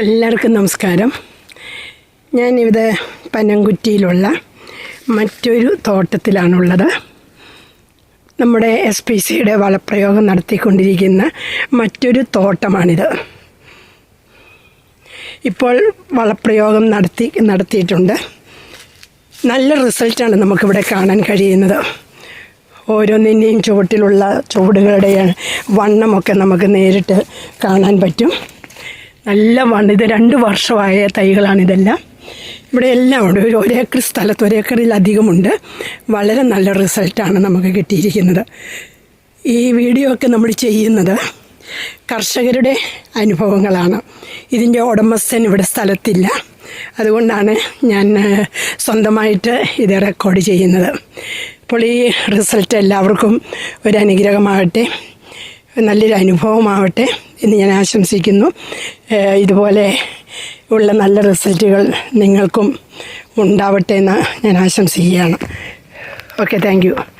എല്ലാവർക്കും നമസ്കാരം. ഞാനിവിടെ പനംകുറ്റിയിലുള്ള മറ്റൊരു തോട്ടത്തിലാണുള്ളത്. നമ്മുടെ എസ് പി സിയുടെ വളപ്രയോഗം നടത്തിക്കൊണ്ടിരിക്കുന്ന മറ്റൊരു തോട്ടമാണിത്. ഇപ്പോൾ വളപ്രയോഗം നടത്തി നടത്തിയിട്ടുണ്ട്. നല്ല റിസൾട്ടാണ് നമുക്കിവിടെ കാണാൻ കഴിയുന്നത്. ഓരോന്നിന്റെയും ചുവട്ടിലുള്ള ചുവടുകളുടെ വണ്ണമൊക്കെ നമുക്ക് നേരിട്ട് കാണാൻ പറ്റും. നല്ല മണ്ണ് ഇത് രണ്ട് വർഷമായ തൈകളാണ് ഇതെല്ലാം. ഇവിടെ എല്ലാം ഉണ്ട്. ഒരു ഒരേക്കർ സ്ഥലത്ത് ഒരേക്കറിലധികമുണ്ട് വളരെ നല്ല റിസൾട്ടാണ് നമുക്ക് കിട്ടിയിരിക്കുന്നത്. ഈ വീഡിയോ ഒക്കെ നമ്മൾ ചെയ്യുന്നത് കർഷകരുടെ അനുഭവങ്ങളാണ്. ഇതിന്റെ ഉടമസ്ഥൻ ഇവിടെ സ്ഥലത്തില്ല. അതുകൊണ്ടാണ് ഞാൻ സ്വന്തമായിട്ട് ഇത് റെക്കോർഡ് ചെയ്യുന്നത്. അപ്പോൾ ഈ റിസൾട്ട് എല്ലാവർക്കും ഒരു അനുഗ്രഹമാകട്ടെ. നല്ലൊരു അനുഭവമാവട്ടെ എന്ന് ഞാൻ ആശംസിക്കുന്നു. ഇതുപോലെ ഉള്ള നല്ല റിസൾട്ടുകൾ നിങ്ങൾക്കും ഉണ്ടാവട്ടെ എന്ന് ഞാൻ ആശംസിക്കുകയാണ്. Okay thank